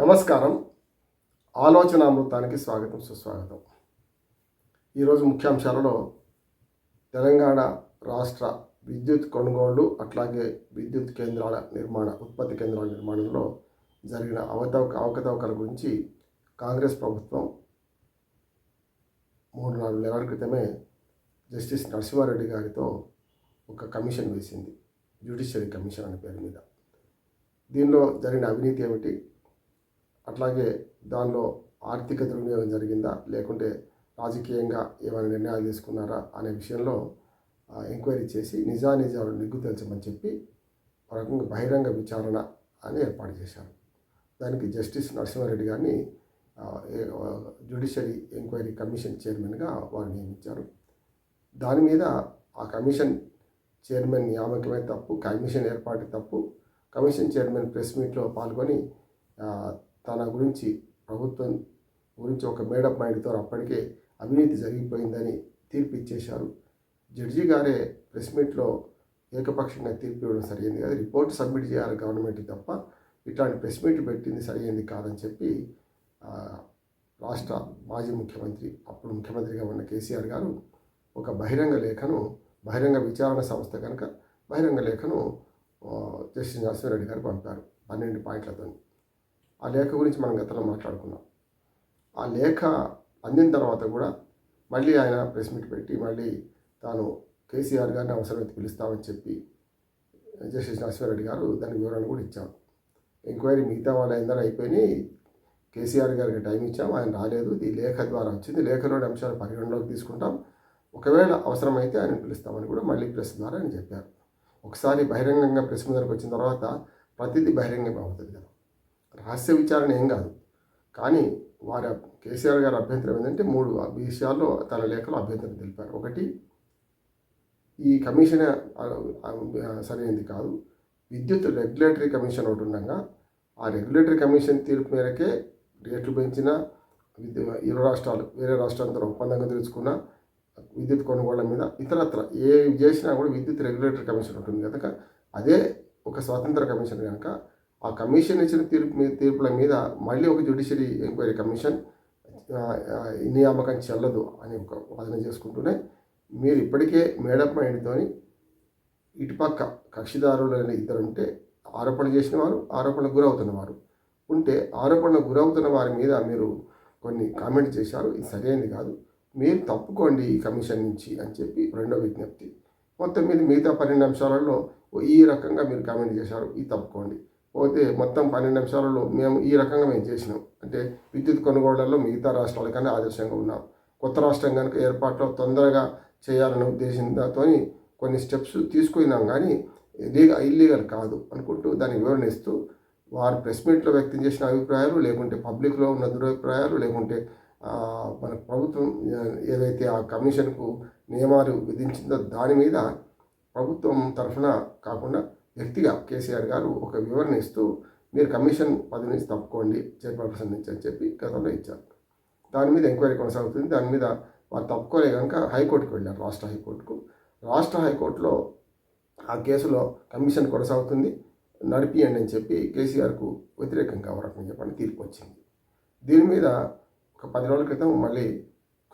నమస్కారం. ఆలోచనామృతానికి స్వాగతం సుస్వాగతం. ఈరోజు ముఖ్యాంశాలలో తెలంగాణ రాష్ట్ర విద్యుత్ కొనుగోళ్ళు అట్లాగే విద్యుత్ కేంద్రాల నిర్మాణ ఉత్పత్తి కేంద్రాల నిర్మాణంలో జరిగిన అవతవక అవకతవకల గురించి కాంగ్రెస్ ప్రభుత్వం మూడు నాలుగు నెలల క్రితమే జస్టిస్ నరసింహారెడ్డి గారితో ఒక కమిషన్ వేసింది. జ్యుడిషియరీ కమిషన్ అనే పేరు మీద. దీనిలో జరిగిన అవినీతి ఏమిటి? అట్లాగే దానిలో ఆర్థిక దుర్వినియోగం జరిగిందా? లేకుంటే రాజకీయంగా ఏమైనా నిర్ణయాలు తీసుకున్నారా? అనే విషయంలో ఎంక్వైరీ చేసి నిజానిజాలు నిగ్గు తెల్చమని చెప్పి ఒక రకంగా బహిరంగ విచారణ అని ఏర్పాటు చేశారు. దానికి జస్టిస్ నరసింహారెడ్డి గారిని జ్యుడిషియరీ ఎంక్వైరీ కమిషన్ చైర్మన్గా వారు నియమించారు. దాని మీద ఆ కమిషన్ చైర్మన్ నియామకమే తప్పు కమిషన్ ఏర్పాటు తప్పు కమిషన్ చైర్మన్ ప్రెస్ మీట్లో పాల్గొని తన గురించి ప్రభుత్వం గురించి ఒక మేడప్ మైండ్తో అప్పటికే అవినీతి జరిగిపోయిందని తీర్పు ఇచ్చేశారు. జడ్జి గారే ప్రెస్ మీట్లో ఏకపక్షంగా తీర్పు ఇవ్వడం సరైంది కాదు. రిపోర్ట్ సబ్మిట్ చేయాలి గవర్నమెంట్ తప్ప ఇట్లాంటి ప్రెస్ మీట్ పెట్టింది సరైంది కాదని చెప్పి రాష్ట్ర మాజీ ముఖ్యమంత్రి అప్పుడు ముఖ్యమంత్రిగా ఉన్న కేసీఆర్ గారు ఒక బహిరంగ లేఖను బహిరంగ విచారణ సంస్థ కనుక బహిరంగ లేఖను జస్టిస్ నరసింహారెడ్డి గారు పంపారు. పన్నెండు పాయింట్లతో ఆ లేఖ గురించి మనం గతంలో మాట్లాడుకున్నాం. ఆ లేఖ అందిన తర్వాత కూడా మళ్ళీ ఆయన ప్రెస్ మీట్ పెట్టి మళ్ళీ తాను కేసీఆర్ గారిని అవసరమైతే పిలుస్తామని చెప్పి జస్టిస్ నరసింహారెడ్డి గారు దానికి వివరణ కూడా ఇచ్చాం ఎంక్వైరీ మిగతా వాళ్ళ అందరూ అయిపోయినాయి. కేసీఆర్ గారికి టైం ఇచ్చాం ఆయన రాలేదు. ఇది లేఖ ద్వారా వచ్చింది. లేఖలోని అంశాలు పరిగణలోకి తీసుకుంటాం. ఒకవేళ అవసరమైతే ఆయన పిలుస్తామని కూడా మళ్ళీ ప్రెస్ ద్వారా ఆయన చెప్పారు. ఒకసారి బహిరంగంగా ప్రెస్ ముందరకు వచ్చిన తర్వాత ప్రతిదీ బహిరంగం అవుతుంది కదా. రహస్య విచారణ ఏం కాదు. కానీ వారి కేసీఆర్ గారి అభ్యంతరం ఏంటంటే మూడు విషయాల్లో తన లేఖలో అభ్యంతరం తెలిపారు. ఒకటి ఈ కమిషన్ సరైనది కాదు. విద్యుత్ రెగ్యులేటరీ కమిషన్ ఒకటి ఉండగా ఆ రెగ్యులేటరీ కమిషన్ తీర్పు మేరకే రేట్లు పెంచిన విద్యు ఇరు రాష్ట్రాలు వేరే రాష్ట్రాలతో ఒప్పందంగా తెలుసుకున్న విద్యుత్ కొనుగోళ్ళ మీద ఇతరత్ర ఏ చేసినా కూడా విద్యుత్ రెగ్యులేటరీ కమిషన్ ఉంటుంది కనుక అదే ఒక స్వతంత్ర కమిషన్ కనుక ఆ కమిషన్ ఇచ్చిన తీర్పు మీద తీర్పుల మీద మళ్ళీ ఒక జ్యుడిషియరీ ఎంక్వైరీ కమిషన్ నియామకం చెల్లదు అని ఒక వాదన చేసుకుంటూనే మీరు ఇప్పటికే మేడప్ మైండ్తోని ఇటుపక్క కక్షిదారులు అనే ఇద్దరు ఉంటే ఆరోపణ చేసిన వారు ఆరోపణకు గురవుతున్న వారు ఉంటే ఆరోపణకు గురవుతున్న వారి మీద మీరు కొన్ని కామెంట్ చేశారు ఇది సరైనది కాదు. మీరు తప్పుకోండి ఈ కమిషన్ నుంచి అని చెప్పి రెండో విజ్ఞప్తి. మొత్తం మీద మిగతా పన్నెండు అంశాలలో ఈ రకంగా మీరు కామెంట్ చేశారు ఇది తప్పుకోండి. పోతే మొత్తం పన్నెండు నిమిషాలలో మేము ఈ రకంగా మేము చేసినాం. అంటే విద్యుత్ కొనుగోళ్ళలో మిగతా రాష్ట్రాల కన్నా ఆదర్శంగా ఉన్నాం. కొత్త రాష్ట్రం కనుక ఏర్పాట్లో తొందరగా చేయాలనే ఉద్దేశంతో కొన్ని స్టెప్స్ తీసుకున్నాం కానీ లీగల్ ఇల్లీగల్ కాదు అనుకుంటూ దాన్ని వివరణ ఇస్తూ వారు ప్రెస్ మీట్లో వ్యక్తం చేసిన అభిప్రాయాలు లేకుంటే పబ్లిక్లో ఉన్న దురభిప్రాయాలు లేకుంటే మన ప్రభుత్వం ఏదైతే ఆ కమిషన్కు నియమాలు విధించిందో దాని మీద ప్రభుత్వం తరఫున కాకుండా వ్యక్తిగా కేసీఆర్ గారు ఒక వివరణ ఇస్తూ మీరు కమిషన్ పదవి నుంచి తప్పుకోండి చైర్పర్సన్ నుంచి అని చెప్పి గతంలో ఇచ్చారు. దాని మీద ఎంక్వైరీ కొనసాగుతుంది. దాని మీద వారు తప్పుకోలే కనుక హైకోర్టుకు వెళ్ళారు రాష్ట్ర హైకోర్టుకు. రాష్ట్ర హైకోర్టులో ఆ కేసులో కమిషన్ కొనసాగుతుంది. నడిపియండి అని చెప్పి కేసీఆర్కు వ్యతిరేకంగా వరకు చెప్పని తీర్పు వచ్చింది. దీని మీద ఒక పది రోజుల క్రితం మళ్ళీ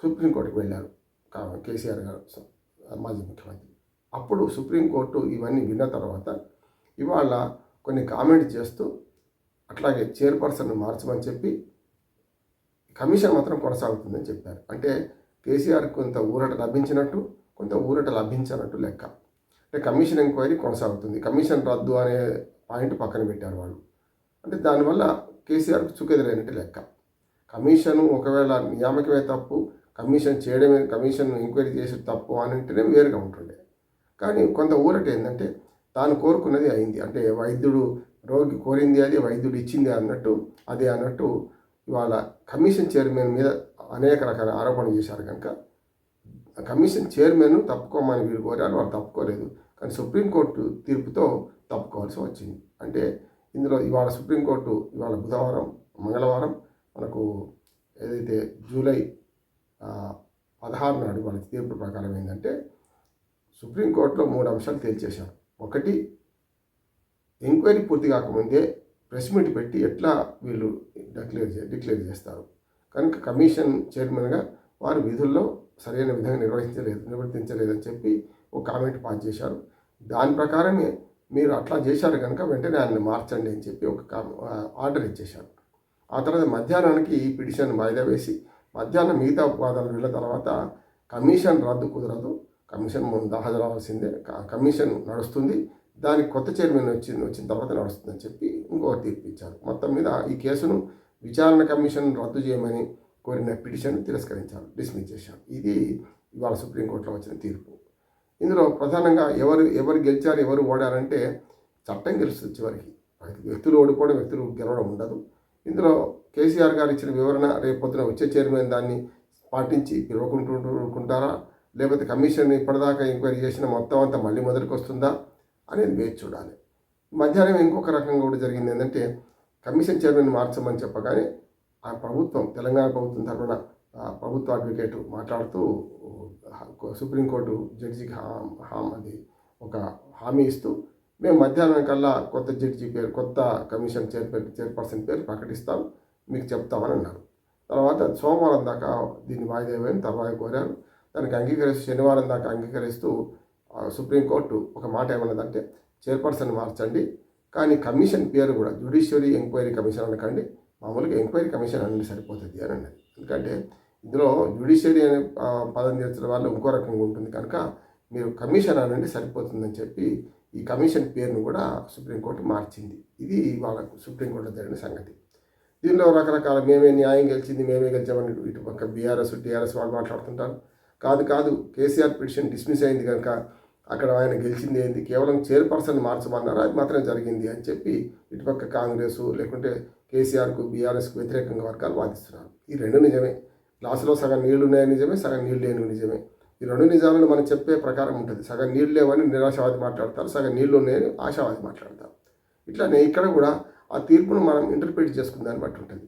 సుప్రీంకోర్టుకు వెళ్ళారు కేసీఆర్ గారు మాజీ ముఖ్యమంత్రి. అప్పుడు సుప్రీంకోర్టు ఇవన్నీ విన్న తర్వాత ఇవాళ కొన్ని కామెంట్ చేస్తూ అట్లాగే చైర్పర్సన్ మార్చమని చెప్పి కమిషన్ మాత్రం కొనసాగుతుందని చెప్పారు. అంటే కేసీఆర్ కొంత ఊరట లభించినట్టు కొంత ఊరట లభించనట్టు లెక్క. అంటే కమిషన్ ఎంక్వైరీ కొనసాగుతుంది. కమిషన్ రద్దు అనే పాయింట్ పక్కన పెట్టారు వాళ్ళు. అంటే దానివల్ల కేసీఆర్కు చుకెదిరైనట్టు లెక్క. కమిషన్ ఒకవేళ నియామకమే తప్పు కమిషన్ చేయడమే కమిషన్ ఎంక్వైరీ చేసే తప్పు అని అంటేనే వేరుగా ఉంటుండే. కానీ కొంత ఊరట ఏంటంటే తాను కోరుకున్నది అయింది. అంటే వైద్యుడు రోగి కోరింది అది వైద్యుడు ఇచ్చింది అన్నట్టు అదే అన్నట్టు ఇవాళ కమిషన్ చైర్మన్ మీద అనేక రకాల ఆరోపణలు చేశారు కనుక కమిషన్ చైర్మన్ తప్పుకోమని వీళ్ళు కోరారు వాళ్ళు తప్పుకోలేదు. కానీ సుప్రీంకోర్టు తీర్పుతో తప్పుకోవాల్సి వచ్చింది. అంటే ఇందులో ఇవాళ సుప్రీంకోర్టు ఇవాళ బుధవారం మంగళవారం మనకు ఏదైతే జూలై పదహారు నాడు వాళ్ళ తీర్పు ప్రకారం ఏంటంటే సుప్రీంకోర్టులో మూడు అంశాలు తేల్చేశారు. ఒకటి ఎంక్వైరీ పూర్తి కాకముందే ప్రెస్ మీట్ పెట్టి ఎట్లా వీళ్ళు డిక్లేర్ చే డిక్లేర్ చేస్తారు. కనుక కమిషన్ చైర్మన్గా వారు విధుల్లో సరైన విధంగా నిర్వహించలేదు నిర్వర్తించలేదని చెప్పి ఒక కామెంట్ పాస్ చేశారు. దాని ప్రకారమే మీరు అట్లా చేశారు కనుక వెంటనే ఆయన్ని మార్చండి అని చెప్పి ఒక ఆర్డర్ ఇచ్చేశారు. ఆ తర్వాత మధ్యాహ్నానికి ఈ పిటిషన్ వాయిదా వేసి మధ్యాహ్నం మిగతా వాదనలు వెళ్ళిన తర్వాత కమిషన్ రద్దు కుదరదు కమిషన్ ముందు హాజరవ్వాల్సిందే. క- కమిషన్ నడుస్తుంది. దానికి కొత్త చైర్మన్ వచ్చింది వచ్చిన తర్వాత నడుస్తుందని చెప్పి ఇంకొక తీర్పు ఇచ్చారు మొత్తం మీద ఈ కేసును విచారణ కమిషన్ రద్దు చేయమని కోరిన పిటిషన్ తిరస్కరించారు డిస్మిస్ చేశారు. ఇది ఇవాళ సుప్రీంకోర్టులో వచ్చిన తీర్పు. ఇందులో ప్రధానంగా ఎవరు ఎవరు గెలిచారు ఎవరు ఓడారంటే చట్టం గెలుస్తుంది చివరికి. వ్యక్తులు ఓడిపోవడం వ్యక్తులు గెలవడం ఉండదు. ఇందులో కేసీఆర్ గారు ఇచ్చిన వివరణ రేపు పొద్దున వచ్చే చైర్మన్ దాన్ని పాటించి పిలువకుంటుంటారా లేకపోతే కమిషన్ ఇప్పటిదాకా ఎంక్వైరీ చేసిన మొత్తం అంతా మళ్ళీ మొదటికి వస్తుందా అనేది వేచి చూడాలి. మధ్యాహ్నం ఇంకొక రకంగా కూడా జరిగింది ఏంటంటే కమిషన్ చైర్మన్ మార్చమని చెప్పగానే ఆ ప్రభుత్వం తెలంగాణ ప్రభుత్వం తరఫున ప్రభుత్వ అడ్వకేటు మాట్లాడుతూ సుప్రీంకోర్టు జడ్జికి హామ్ హామ్ అది ఒక హామీ ఇస్తూ మేము మధ్యాహ్నం కల్లా కొత్త జడ్జి పేరు కొత్త కమిషన్ చైర్మన్ చైర్పర్సన్ పేరు ప్రకటిస్తాం మీకు చెప్తామని అన్నారు. తర్వాత సోమవారం దాకా దీన్ని వాయిదా వేయని తర్వాత కోరారు. దానికి అంగీకరిస్తూ శనివారం దాకా అంగీకరిస్తూ సుప్రీంకోర్టు ఒక మాట ఏమన్నదంటే చైర్పర్సన్ మార్చండి కానీ కమిషన్ పేరు కూడా జ్యుడిషియరీ ఎంక్వైరీ కమిషన్ అనకండి మామూలుగా ఎంక్వైరీ కమిషన్ అనేది సరిపోతుంది అని అన్నది. ఎందుకంటే ఇందులో జ్యుడిషియరీ అనే పదం చేర్చిన వాళ్ళు ఇంకో రకంగా ఉంటుంది. కనుక మీరు కమిషన్ అనండి సరిపోతుందని చెప్పి ఈ కమిషన్ పేరును కూడా సుప్రీంకోర్టు మార్చింది. ఇది వాళ్ళ సుప్రీంకోర్టులో జరిగిన సంగతి. దీనిలో రకరకాల మేమే న్యాయం గెలిచింది మేమే గెలిచామని ఇటు- ఇటు పక్క బీఆర్ఎస్ టీఆర్ఎస్ వాళ్ళు మాట్లాడుతుంటారు. కాదు కాదు. కేసీఆర్ పిటిషన్ డిస్మిస్ అయింది కనుక అక్కడ ఆయన గెలిచింది ఏంది? కేవలం చైర్పర్సన్ మార్చమన్నారు? అది మాత్రమే జరిగింది అని చెప్పి ఇటుపక్క కాంగ్రెస్ లేకుంటే కేసీఆర్కు బీఆర్ఎస్కు వ్యతిరేకంగా వర్గాలు వాదిస్తున్నారు. ఈ రెండు నిజమే. గ్లాసులో సగం నీళ్ళు ఉన్నాయని నిజమే సగం నీళ్ళు లేని నిజమే. ఈ రెండు నిజాలను మనం చెప్పే ప్రకారం ఉంటుంది. సగం నీళ్ళు లేవని నిరాశావాది మాట్లాడతారు సగం నీళ్ళు ఉన్నాయని ఆశావాది మాట్లాడతారు. ఇట్లానే ఇక్కడ కూడా ఆ తీర్పును మనం ఇంటర్ప్రిట్ చేసుకున్న దాన్ని బట్టి ఉంటుంది.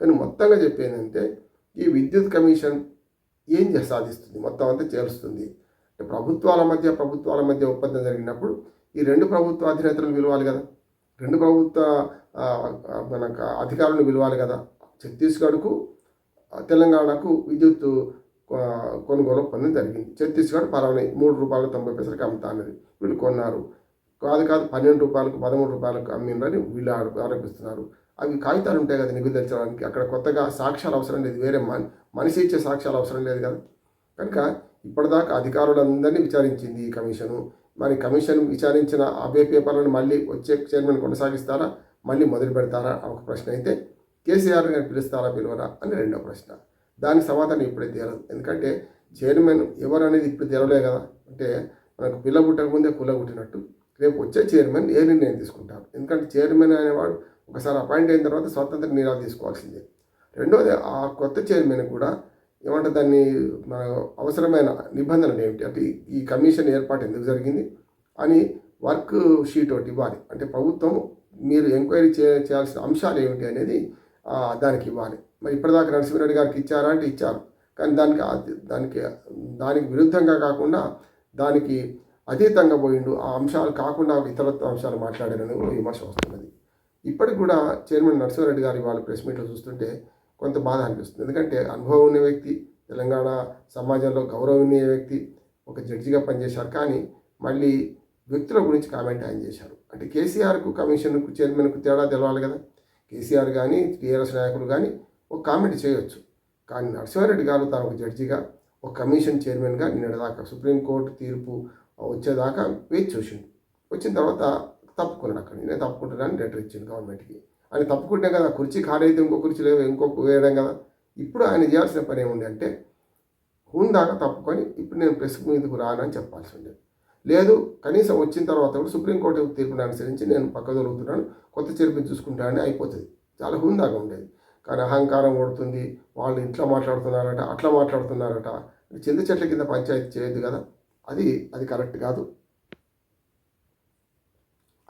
కానీ మొత్తంగా చెప్పేదంటే ఈ విద్యుత్ కమిషన్ ఏం చే- సాధిస్తుంది మొత్తం అంతా చేరుస్తుంది. ప్రభుత్వాల మధ్య ప్రభుత్వాల మధ్య ఒప్పందం జరిగినప్పుడు ఈ రెండు ప్రభుత్వ అధినేతలను పిలవాలి కదా? రెండు ప్రభుత్వ ఆ, మనకు అధికారులను పిలవాలి కదా? ఛత్తీస్గఢ్కు తెలంగాణకు విద్యుత్ కొనుగోలు ఒప్పందం జరిగింది. ఛత్తీస్గఢ్ పలానా మూడు రూపాయలు తొంభై పైసలకి అమ్ముతా అన్నది. వీళ్ళు కొన్నారు. కాదు కాదు పన్నెండు రూపాయలకు పదమూడు రూపాయలకు అమ్మిందని వీళ్ళు ఆరోపిస్తున్నారు. అవి కాగితాలు ఉంటాయి కదా నిధులు తెచ్చడానికి అక్కడ కొత్తగా సాక్ష్యాలు అవసరం లేదు. వేరే మన మనిషి ఇచ్చే సాక్ష్యాలు అవసరం లేదు కదా. కనుక ఇప్పటిదాకా అధికారులందరినీ విచారించింది ఈ కమిషను. మరి కమిషన్ విచారించిన అవే పేపర్లను మళ్ళీ వచ్చే చైర్మన్ కొనసాగిస్తారా? మళ్ళీ మొదలు పెడతారా? ఒక ప్రశ్న అయితే కేసీఆర్ గారు పిలుస్తారా పిలువరా? అని రెండో ప్రశ్న. దానికి సమాధానం ఇప్పుడే తేలదు ఎందుకంటే చైర్మన్ ఎవరు అనేది ఇప్పుడు తెలవలే కదా. అంటే మనకు పిల్ల పుట్టక ముందే కుల్ల పుట్టినట్టు. రేపు వచ్చే చైర్మన్ ఏ నిర్ణయం తీసుకుంటారు? ఎందుకంటే చైర్మన్ అనేవాడు ఒకసారి అపాయింట్ అయిన తర్వాత స్వతంత్ర నిరాలు తీసుకోవాల్సిందే. రెండోది ఆ కొత్త చైర్మన్ కూడా ఏమంటే దాన్ని మన అవసరమైన నిబంధనలు ఏమిటి? అంటే ఈ- కమిషన్ ఏర్పాటు ఎందుకు జరిగింది? అని వర్క్ షీట్ ఒకటి ఇవ్వాలి. అంటే ప్రభుత్వం మీరు ఎంక్వైరీ చే చేయాల్సిన అంశాలు ఏమిటి అనేది దానికి ఇవ్వాలి. మరి ఇప్పటిదాకా నరసింహారెడ్డి గారికి ఇచ్చారా అంటే ఇచ్చారు. కానీ దానికి దానికి దానికి విరుద్ధంగా కాకుండా దానికి అతీతంగా పోయిండు. ఆ అంశాలు కాకుండా ఇతరత్వ అంశాలు మాట్లాడారని కూడా విమర్శ వస్తున్నది. ఇప్పటికి కూడా చైర్మన్ నరసింహారెడ్డి గారి వాళ్ళ ప్రెస్ మీట్లో చూస్తుంటే కొంత బాధ అనిపిస్తుంది. ఎందుకంటే అనుభవం ఉన్న వ్యక్తి తెలంగాణ సమాజంలో గౌరవనీయ వ్యక్తి ఒక జడ్జిగా పనిచేశారు కానీ మళ్ళీ వ్యక్తుల గురించి కామెంట్ ఆయన చేశారు. అంటే కేసీఆర్కు కమిషన్కు చైర్మన్కు తేడా తెలవాలి కదా. కేసీఆర్ కానీ టీఆర్ఎస్ నాయకులు కానీ ఒక కామెంట్ చేయొచ్చు. కానీ నరసింహారెడ్డి గారు తాను ఒక జడ్జిగా ఒక కమిషన్ చైర్మన్గా నిన్నటిదాకా సుప్రీంకోర్టు తీర్పు వచ్చేదాకా వేచి చూసిండు. వచ్చిన తర్వాత తప్పుకున్నాడు అక్కడ నేను తప్పుకుంటున్నాను లెటర్ ఇచ్చింది గవర్నమెంట్కి ఆయన తప్పుకుంటే కదా కుర్చీ ఖాళీ అయితే ఇంకో కుర్చీ లేదు ఇంకో వేయడం కదా. ఇప్పుడు ఆయన చేయాల్సిన పని ఏముంది అంటే హుందాగా తప్పుకొని ఇప్పుడు నేను ప్రెస్ మీదకు రానని చెప్పాల్సి ఉండేది లేదు కనీసం వచ్చిన తర్వాత కూడా సుప్రీంకోర్టు తీర్పును అనుసరించి నేను పక్క దొరుకుతున్నాను కొత్త చైర్మన్ చూసుకుంటానని అయిపోతుంది. చాలా హుందాగా ఉండేది. కానీ అహంకారం కొడుతుంది వాళ్ళు ఇట్లా మాట్లాడుతున్నారట అట్లా మాట్లాడుతున్నారట. చింత చెట్ల కింద పంచాయతీ చేయొద్దు కదా. అది అది కరెక్ట్ కాదు.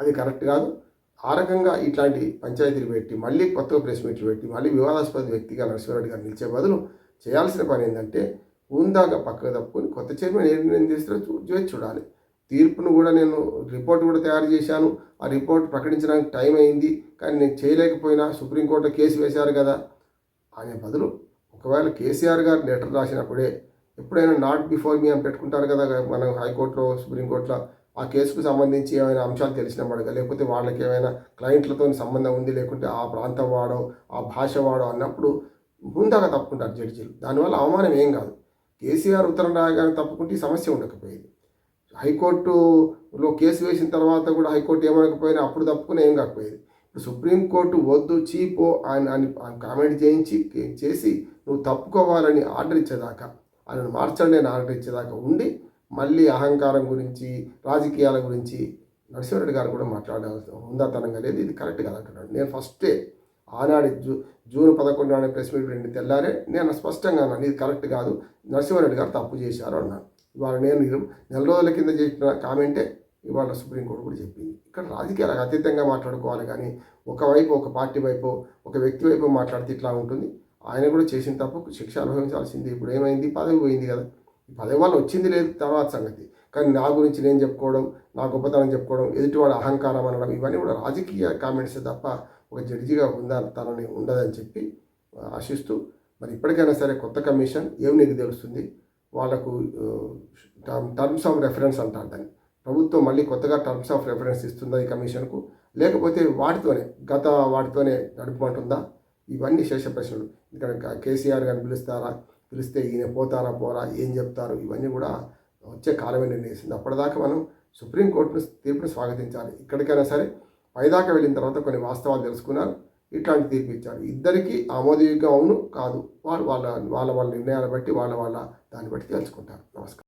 అది కరెక్ట్ కాదు. ఆ రకంగా ఇట్లాంటి పంచాయతీలు పెట్టి మళ్ళీ కొత్తగా ప్రెస్ మీట్లు పెట్టి మళ్ళీ వివాదాస్పద వ్యక్తిగా నరసింహారెడ్డి గారు నిలిచే బదులు చేయాల్సిన పని ఏంటంటే ఉందాక పక్కకు తప్పుకొని కొత్త చైర్మన్ ఏ నిర్ణయం చేస్తారో చూ- చేసి చూడాలి. తీర్పును కూడా నేను రిపోర్ట్ కూడా తయారు చేశాను. ఆ రిపోర్ట్ ప్రకటించడానికి టైం అయింది. కానీ నేను చేయలేకపోయినా సుప్రీంకోర్టులో కేసు వేశారు కదా. అనే బదులు ఒకవేళ కేసీఆర్ గారు లెటర్ రాసినప్పుడే ఎప్పుడైనా నాట్ బిఫోర్ మీ అని పెట్టుకుంటారు కదా మనం హైకోర్టులో సుప్రీంకోర్టులో ఆ కేసుకు సంబంధించి ఏమైనా అంశాలు తెలిసిన వాడుగా లేకపోతే వాళ్ళకి ఏమైనా క్లయింట్లతో సంబంధం ఉంది లేకుంటే ఆ ప్రాంతం వాడో ఆ భాష వాడో అన్నప్పుడు ముందాగా తప్పుకుంటారు జడ్జీలు. దానివల్ల అవమానం ఏం కాదు. కేసీఆర్ ఉత్తరం రాయగానే తప్పుకుంటే ఈ సమస్య ఉండకపోయేది. హైకోర్టులో కేసు వేసిన తర్వాత కూడా హైకోర్టు ఏమనకపోయినా అప్పుడు తప్పుకుని ఏం కాకపోయేది. ఇప్పుడు సుప్రీంకోర్టు వద్దు చీపో ఆయన అని కామెంట్ చేయించి చేసి నువ్వు తప్పుకోవాలని ఆర్డర్ ఇచ్చేదాకా ఆయనను మార్చండి అని ఆర్డర్ ఇచ్చేదాకా ఉండి మళ్ళీ అహంకారం గురించి రాజకీయాల గురించి నరసింహారెడ్డి గారు కూడా మాట్లాడాల్సిన హుందాతనంగా లేదు. ఇది కరెక్ట్ కాదు అంటున్నాడు. నేను ఫస్టే ఆనాడు జూ జూన్ పదకొండు నాడు ప్రెస్ మీట్ రెండు తెల్లారే నేను స్పష్టంగా అన్నాను ఇది కరెక్ట్ కాదు నరసింహారెడ్డి గారు తప్పు చేశారు అన్నాను. ఇవాళ నేను నెల రోజుల కింద చేసిన కామెంటే ఇవాళ సుప్రీంకోర్టు కూడా చెప్పింది. ఇక్కడ రాజకీయాలకు అతీతంగా మాట్లాడుకోవాలి కానీ ఒకవైపు ఒక పార్టీ వైపు ఒక వ్యక్తి వైపు మాట్లాడితే ఇట్లా ఉంటుంది. ఆయన కూడా చేసిన తప్పుకు శిక్ష అనుభవించాల్సింది. ఇప్పుడు ఏమైంది? పదవి పోయింది కదా. పదవి వాళ్ళు వచ్చింది లేదు తర్వాత సంగతి. కానీ నా గురించి నేను చెప్పుకోవడం నా గొప్పతనం చెప్పుకోవడం ఎదుటివాడు అహంకారం అనడం ఇవన్నీ కూడా రాజకీయ కామెంట్స్ తప్ప ఒక జడ్జిగా ఉందా తనని ఉండదని చెప్పి ఆశిస్తూ మరి ఇప్పటికైనా సరే కొత్త కమిషన్ ఏమి నీకు తెలుస్తుంది? వాళ్ళకు టర్మ్స్ ఆఫ్ రెఫరెన్స్ అంటారు దాన్ని. ప్రభుత్వం మళ్ళీ కొత్తగా టర్మ్స్ ఆఫ్ రెఫరెన్స్ ఇస్తుందా ఈ కమిషన్కు? లేకపోతే వాటితోనే గత వాటితోనే నడుపుమంటుందా ఇవన్నీ శేష ప్రశ్నలు ఇక్కడ కేసీఆర్ గారిని పిలుస్తారా? పిలిస్తే ఈయన పోతారా పోరా ఏం చెప్తారు ఇవన్నీ కూడా వచ్చే కాలమే నిర్ణయిస్తుంది. అప్పటిదాకా మనం సుప్రీంకోర్టును తీర్పును స్వాగతించాలి. ఇక్కడికైనా సరే పైదాకా వెళ్ళిన తర్వాత కొన్ని వాస్తవాలు తెలుసుకున్నారు ఇట్లాంటి తీర్పు ఇచ్చారు. ఇద్దరికీ ఆమోదయోగ్యం అవును కాదు వాళ్ళు వాళ్ళ వాళ్ళ వాళ్ళ నిర్ణయాలు బట్టి వాళ్ళ వాళ్ళ దాన్ని బట్టి తెలుసుకుంటారు నమస్కారం.